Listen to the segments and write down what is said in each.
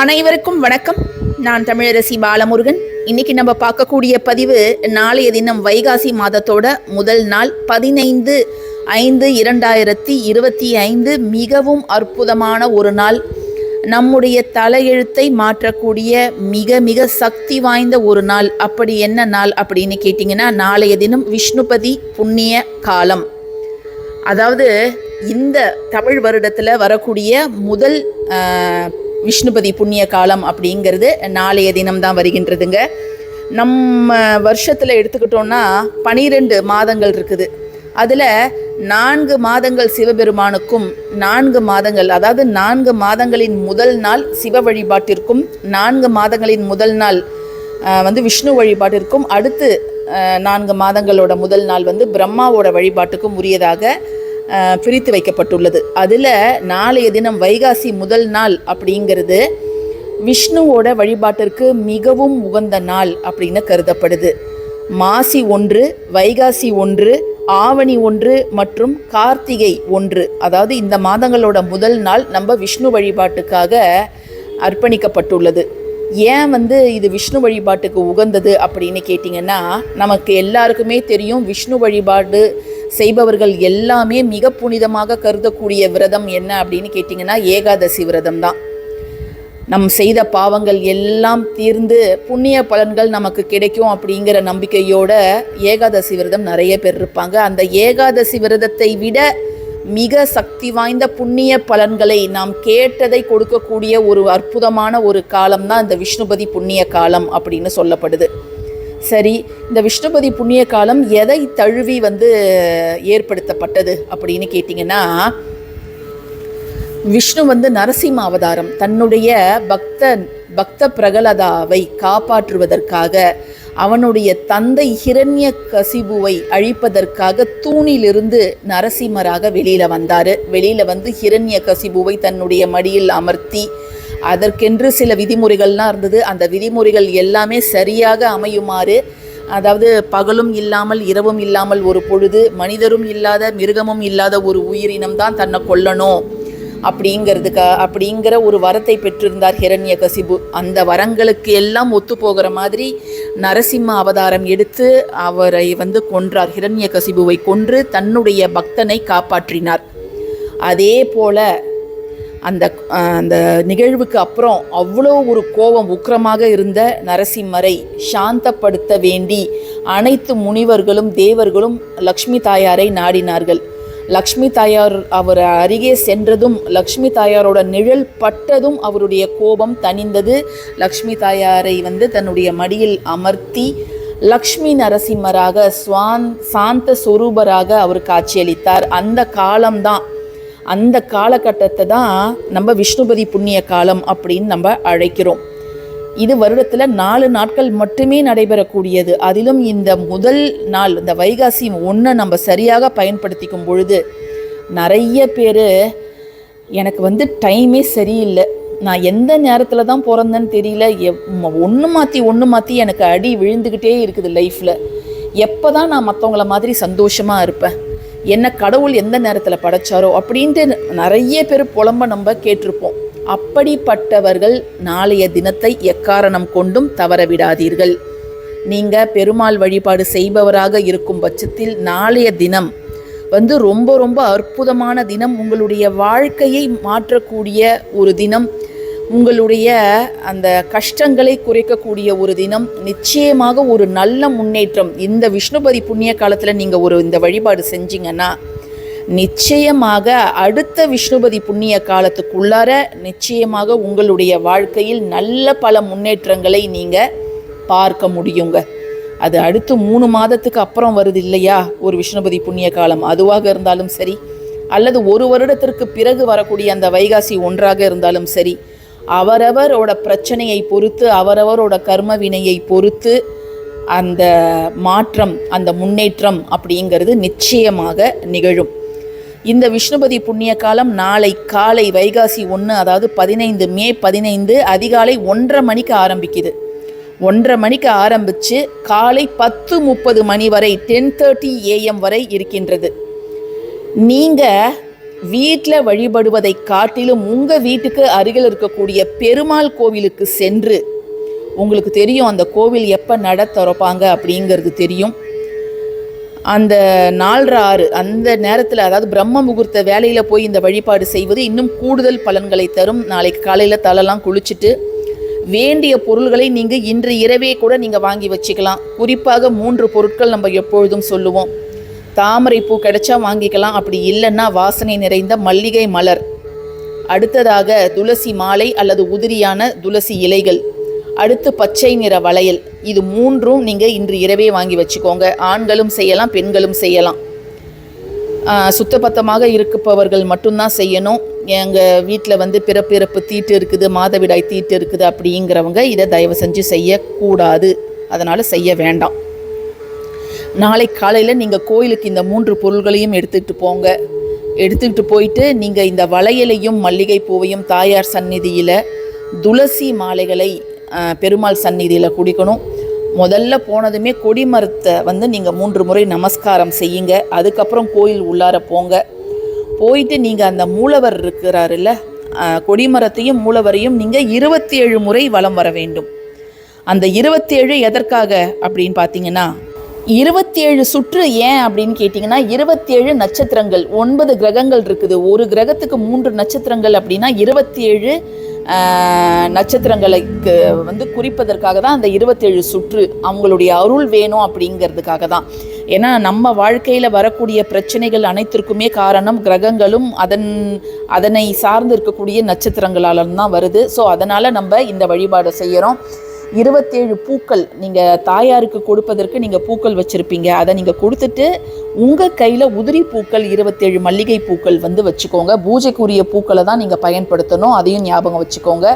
அனைவருக்கும் வணக்கம். நான் தமிழரசி பாலமுருகன். இன்னைக்கு நம்ம பார்க்கக்கூடிய பதிவு நாளைய தினம் வைகாசி மாதத்தோட முதல் நாள் பதினைந்து ஐந்து இரண்டாயிரத்தி இருபத்தி ஐந்து. மிகவும் அற்புதமான ஒரு நாள். நம்முடைய தலையெழுத்தை மாற்றக்கூடிய மிக மிக சக்தி வாய்ந்த ஒரு நாள். அப்படி என்ன நாள் அப்படின்னு கேட்டிங்கன்னா நாளைய தினம் விஷ்ணுபதி புண்ணிய காலம். அதாவது இந்த தமிழ் வருடத்தில் வரக்கூடிய முதல் விஷ்ணுபதி புண்ணிய காலம் அப்படிங்கிறது நாளைய தினம்தான் வருகின்றதுங்க. நம்ம வருஷத்தில் எடுத்துக்கிட்டோம்னா பனிரெண்டு மாதங்கள் இருக்குது. அதில் நான்கு மாதங்கள் சிவபெருமானுக்கும் நான்கு மாதங்கள் அதாவது நான்கு மாதங்களின் முதல் நாள் சிவ வழிபாட்டிற்கும் நான்கு மாதங்களின் முதல் நாள் வந்து விஷ்ணு வழிபாட்டிற்கும் அடுத்து நான்கு மாதங்களோட முதல் நாள் வந்து பிரம்மாவோட வழிபாட்டுக்கும் உரியதாக பிரித்து வைக்கப்பட்டுள்ளது. அதில் நாளைய தினம் வைகாசி முதல் நாள் அப்படிங்கிறது விஷ்ணுவோட வழிபாட்டிற்கு மிகவும் உகந்த நாள் அப்படின்னு கருதப்படுது. மாசி ஒன்று வைகாசி ஒன்று ஆவணி ஒன்று மற்றும் கார்த்திகை ஒன்று. அதாவது இந்த மாதங்களோட முதல் நாள் நம்ம விஷ்ணு வழிபாட்டுக்காக அர்ப்பணிக்கப்பட்டுள்ளது. ஏன் வந்து இது விஷ்ணு வழிபாட்டுக்கு உகந்தது அப்படின்னு கேட்டிங்கன்னா நமக்கு எல்லாருக்குமே தெரியும் விஷ்ணு வழிபாடு செய்பவர்கள் எல்லாமே மிக புனிதமாக கருதக்கூடிய விரதம் என்ன அப்படின்னு கேட்டிங்கன்னா ஏகாதசி விரதம் தான் நம் செய்த பாவங்கள் எல்லாம் தீர்ந்து புண்ணிய பலன்கள் நமக்கு கிடைக்கும் அப்படிங்கிற நம்பிக்கையோட ஏகாதசி விரதம் நிறைய பேர் இருப்பாங்க. அந்த ஏகாதசி விரதத்தை விட மிக சக்தி வாய்ந்த புண்ணிய பலன்களை நாம் கேட்டதை கொடுக்கக்கூடிய ஒரு அற்புதமான ஒரு காலம் தான் இந்த விஷ்ணுபதி புண்ணிய காலம் அப்படின்னு சொல்லப்படுது. சரி இந்த விஷ்ணுபதி புண்ணிய காலம் எதை தழுவி வந்து ஏற்படுத்தப்பட்டது அப்படின்னு கேட்டிங்கன்னா விஷ்ணு வந்து நரசிம்ம அவதாரம் தன்னுடைய பக்த பக்த பிரகலதாவை காப்பாற்றுவதற்காக அவனுடைய தந்தை ஹிரண்ய கசிபுவை அழிப்பதற்காக தூணிலிருந்து நரசிம்மராக வெளியில் வந்தார். வெளியில் வந்து ஹிரண்ய கசிபுவை தன்னுடைய மடியில் அமர்த்தி அதற்கென்று சில விதிமுறைகள்லாம் இருந்தது. அந்த விதிமுறைகள் எல்லாமே சரியாக அமையுமாறு அதாவது பகலும் இல்லாமல் இரவும் இல்லாமல் ஒரு பொழுது மனிதரும் இல்லாத மிருகமும் இல்லாத ஒரு உயிரினம் தான் தன்னை கொல்லணும். அப்படிங்கிறதுக்கா அப்படிங்கிற ஒரு வரத்தை பெற்றிருந்தார் ஹிரண்ய கசிபு அந்த வரங்களுக்கு எல்லாம் ஒத்து போகிற மாதிரி நரசிம்ம அவதாரம் எடுத்து அவரை வந்து கொன்றார். ஹிரண்ய கசிபுவை கொன்று தன்னுடைய பக்தனை காப்பாற்றினார். அதே போல அந்த அந்த நிகழ்வுக்கு அப்புறம் அவ்வளோ ஒரு கோபம் உக்கிரமாக இருந்த நரசிம்மரை சாந்தப்படுத்த வேண்டி அனைத்து முனிவர்களும் தேவர்களும் லக்ஷ்மி தாயாரை நாடினார்கள். லக்ஷ்மி தாயார் அவர் அருகே சென்றதும் லக்ஷ்மி தாயாரோட நிழல் பட்டதும் அவருடைய கோபம் தணிந்தது. லக்ஷ்மி தாயாரை வந்து தன்னுடைய மடியில் அமர்த்தி லக்ஷ்மி நரசிம்மராக சுவான் சாந்த சொரூபராக அவர் காட்சியளித்தார். அந்த காலம்தான் அந்த காலகட்டத்தை தான் நம்ம விஷ்ணுபதி புண்ணிய காலம் அப்படின்னு நம்ம அழைக்கிறோம். இது வருடத்தில் நாலு நாட்கள் மட்டுமே நடைபெறக்கூடியது. அதிலும் இந்த முதல் நாள் இந்த வைகாசி ஒன்றை நம்ம சரியாக பயன்படுத்திக்கும் பொழுது நிறைய பேர் எனக்கு வந்து டைமே சரியில்லை. நான் எந்த நேரத்தில் தான் பிறந்தேன்னு தெரியல. ஒன்று மாற்றி ஒன்று மாற்றி எனக்கு அடி விழுந்துக்கிட்டே இருக்குது லைஃப்பில் எப்போ தான் நான் மற்றவங்கள மாதிரி சந்தோஷமாக இருப்பேன். என்ன கடவுள் எந்த நேரத்தில் படைச்சாரோ அப்படின்ட்டு நிறைய பேர் புலம்ப நம்ம கேட்டிருப்போம். அப்படிப்பட்டவர்கள் நாளைய தினத்தை எக்காரணம் கொண்டும் தவற விடாதீர்கள் நீங்க பெருமாள் வழிபாடு செய்பவராக இருக்கும் பட்சத்தில் நாளைய தினம் வந்து ரொம்ப ரொம்ப அற்புதமான தினம் உங்களுடைய வாழ்க்கையை மாற்றக்கூடிய ஒரு தினம். உங்களுடைய அந்த கஷ்டங்களை குறைக்கக்கூடிய ஒரு தினம் நிச்சயமாக ஒரு நல்ல முன்னேற்றம். இந்த விஷ்ணுபதி புண்ணிய காலத்தில் நீங்கள் ஒரு இந்த வழிபாடு செஞ்சீங்கன்னா நிச்சயமாக அடுத்த விஷ்ணுபதி புண்ணிய காலத்துக்குள்ளார நிச்சயமாக உங்களுடைய வாழ்க்கையில் நல்ல பல முன்னேற்றங்களை நீங்கள் பார்க்க முடியுங்க. அது அடுத்து மூணு மாதத்துக்கு அப்புறம் வருது இல்லையா ஒரு விஷ்ணுபதி புண்ணிய காலம். அதுவாக இருந்தாலும் சரி அல்லது ஒரு வருடத்திற்கு பிறகு வரக்கூடிய அந்த வைகாசி ஒன்றாக இருந்தாலும் சரி அவரவரோட பிரச்சனையை பொறுத்து அவரவரோட கர்ம வினையை பொறுத்து அந்த மாற்றம் அந்த முன்னேற்றம் அப்படிங்கிறது நிச்சயமாக நிகழும். இந்த விஷ்ணுபதி புண்ணிய காலம் நாளை காலை வைகாசி ஒன்று அதாவது பதினைந்து மே பதினைந்து அதிகாலை ஒன்றரை மணிக்கு ஆரம்பிக்குது. ஒன்றரை மணிக்கு ஆரம்பித்து காலை பத்து முப்பது மணி வரை டென் தேர்ட்டி ஏஎம் வரை இருக்கின்றது. நீங்கள் வீட்டில் வழிபடுவதை காட்டிலும் உங்கள் வீட்டுக்கு அருகில் இருக்கக்கூடிய பெருமாள் கோவிலுக்கு சென்று உங்களுக்கு தெரியும் அந்த கோவில் எப்போ நட திறப்பாங்க அப்படிங்கிறது தெரியும். அந்த நாலரை ஆறு அந்த நேரத்தில் அதாவது பிரம்ம முகூர்த்த வேலையில் போய் இந்த வழிபாடு செய்வது இன்னும் கூடுதல் பலன்களை தரும். நாளைக்கு காலையில் தலைலாம் குளிச்சுட்டு வேண்டிய பொருள்களை நீங்கள் இன்று இரவே கூட நீங்கள் வாங்கி வச்சுக்கலாம். குறிப்பாக மூன்று பொருட்கள் நம்ம எப்பொழுதும் சொல்லுவோம். தாமரை பூ கிடைச்சா வாங்கிக்கலாம். அப்படி இல்லைன்னா வாசனை நிறைந்த மல்லிகை மலர். அடுத்ததாக துளசி மாலை அல்லது உதிரியான துளசி இலைகள். அடுத்து பச்சை நிற வளையல். இது மூன்றும் நீங்கள் இன்று இரவே வாங்கி வச்சுக்கோங்க. ஆண்களும் செய்யலாம் பெண்களும் செய்யலாம். சுத்தபத்தமாக இருப்பவர்கள் மட்டும்தான் செய்யணும். எங்கள் வீட்டில் வந்து பிறப்பிறப்பு தீட்டு இருக்குது மாதவிடாய் தீட்டு இருக்குது அப்படிங்கிறவங்க இதை தயவு செஞ்சு செய்யக்கூடாது. அதனால் செய்ய வேண்டாம். நாளை காலையில் நீங்கள் கோயிலுக்கு இந்த மூன்று பொருள்களையும் எடுத்துக்கிட்டு போங்க. எடுத்துக்கிட்டு போயிட்டு நீங்கள் இந்த வளையலையும் மல்லிகை பூவையும் தாயார் சந்நிதியில் துளசி மாலைகளை பெருமாள் சந்நிதியில் குடிக்கணும். முதல்ல போனதுமே கொடிமரத்தை வந்து நீங்கள் மூன்று முறை நமஸ்காரம் செய்யுங்க. அதுக்கப்புறம் கோயில் உள்ளார போங்க. போயிட்டு நீங்கள் அந்த மூலவர் இருக்கிறாருல்ல கொடிமரத்தையும் மூலவரையும் நீங்கள் இருபத்தி ஏழு முறை வலம் வர வேண்டும். அந்த இருபத்தேழு எதற்காக அப்படின்னு பார்த்தீங்கன்னா இருபத்தேழு சுற்று ஏன் அப்படின்னு கேட்டிங்கன்னா இருபத்தேழு நட்சத்திரங்கள் ஒன்பது கிரகங்கள் இருக்குது. ஒரு கிரகத்துக்கு மூன்று நட்சத்திரங்கள் அப்படின்னா இருபத்தேழு நட்சத்திரங்களுக்கு வந்து குறிப்பதற்காக தான் அந்த இருபத்தேழு சுற்று அவங்களுடைய அருள் வேணும் அப்படிங்கிறதுக்காக தான். ஏன்னா நம்ம வாழ்க்கையில் வரக்கூடிய பிரச்சனைகள் அனைத்திற்குமே காரணம் கிரகங்களும் அதன் அதனை சார்ந்து இருக்கக்கூடிய நட்சத்திரங்களாலும் தான் வருது. ஸோ அதனால் நம்ம இந்த வழிபாடை செய்கிறோம் இருபத்தேழு பூக்கள் நீங்கள் தாயாருக்கு கொடுப்பதற்கு நீங்கள் பூக்கள் வச்சுருப்பீங்க. அதை நீங்கள் கொடுத்துட்டு உங்கள் கையில் உதிரி பூக்கள் இருபத்தேழு மல்லிகை பூக்கள் வந்து வச்சுக்கோங்க. பூஜைக்குரிய பூக்களை தான் நீங்கள் பயன்படுத்தணும். அதையும் ஞாபகம் வச்சுக்கோங்க.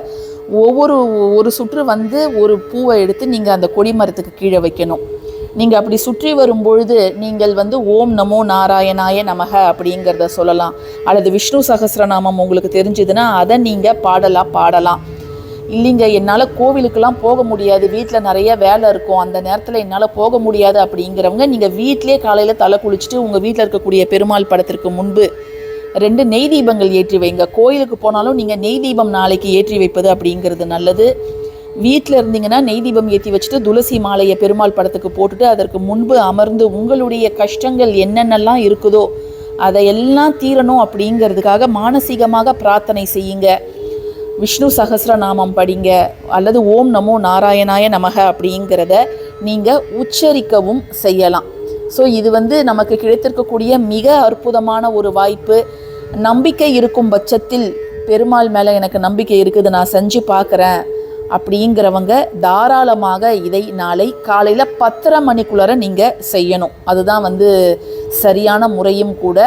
ஒவ்வொரு ஒரு சுற்று வந்து ஒரு பூவை எடுத்து நீங்கள் அந்த கொடிமரத்துக்கு கீழே வைக்கணும். நீங்கள் அப்படி சுற்றி வரும்பொழுது நீங்கள் வந்து ஓம் நமோ நாராயணாய நமக அப்படிங்கிறத சொல்லலாம். அல்லது விஷ்ணு சகசிரநாமம் உங்களுக்கு தெரிஞ்சதுன்னா அதை நீங்கள் பாடலாம் பாடலாம். இல்லைங்க என்னால் கோவிலுக்கெல்லாம் போக முடியாது. வீட்டில் நிறைய வேலை இருக்கும். அந்த நேரத்தில் என்னால் போக முடியாது அப்படிங்கிறவங்க நீங்கள் வீட்டிலே காலையில் தலை குளிச்சுட்டு உங்கள் வீட்டில் இருக்கக்கூடிய பெருமாள் படத்திற்கு முன்பு ரெண்டு நெய் தீபங்கள் ஏற்றி வைங்க. கோயிலுக்கு போனாலும் நீங்கள் நெய் தீபம் நாளைக்கு ஏற்றி வைப்பது அப்படிங்கிறது நல்லது. வீட்டில் இருந்தீங்கன்னா நெய் தீபம் ஏற்றி வச்சுட்டு துளசி மாலையை பெருமாள் படத்துக்கு போட்டுட்டு அதற்கு முன்பு அமர்ந்து உங்களுடைய கஷ்டங்கள் என்னென்னலாம் இருக்குதோ அதையெல்லாம் தீரணும் அப்படிங்கிறதுக்காக மானசீகமாக பிரார்த்தனை செய்யுங்க. விஷ்ணு சகஸ்ரநாமம் படிங்க அல்லது ஓம் நமோ நாராயணாய நமக அப்படிங்கிறத நீங்கள் உச்சரிக்கவும் செய்யலாம். ஸோ இது வந்து நமக்கு கிடைத்திருக்கக்கூடிய மிக அற்புதமான ஒரு வாய்ப்பு. நம்பிக்கை இருக்கும் பட்சத்தில் பெருமாள் மேலே எனக்கு நம்பிக்கை இருக்குது நான் செஞ்சு பார்க்குறேன் அப்படிங்கிறவங்க தாராளமாக இதை நாளை காலையில் பத்தரை மணிக்குள்ளார நீங்கள் செய்யணும். அதுதான் வந்து சரியான முறையும் கூட.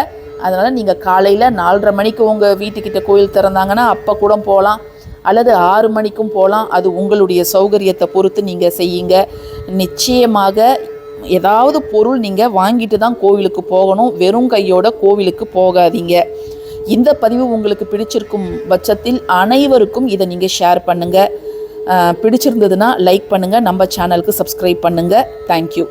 அதனால் நீங்கள் காலையில் நாலரை மணிக்கு உங்கள் வீட்டுக்கிட்ட கோயில் திறந்தாங்கன்னா அப்போ கூட போகலாம் அல்லது ஆறு மணிக்கும் போகலாம் அது உங்களுடைய சௌகரியத்தை பொறுத்து நீங்கள் செய்யுங்க. நிச்சயமாக ஏதாவது பொருள் நீங்கள் வாங்கிட்டு தான் கோவிலுக்கு போகணும். வெறும் கையோட கோவிலுக்கு போகாதீங்க. இந்த பதிவு உங்களுக்கு பிடிச்சிருக்கும் பட்சத்தில் அனைவருக்கும் இதை நீங்கள் ஷேர் பண்ணுங்கள் பிடிச்சிருந்ததுன்னா லைக் பண்ணுங்கள் நம்ம சேனலுக்கு சப்ஸ்கிரைப் பண்ணுங்கள் தேங்க்யூ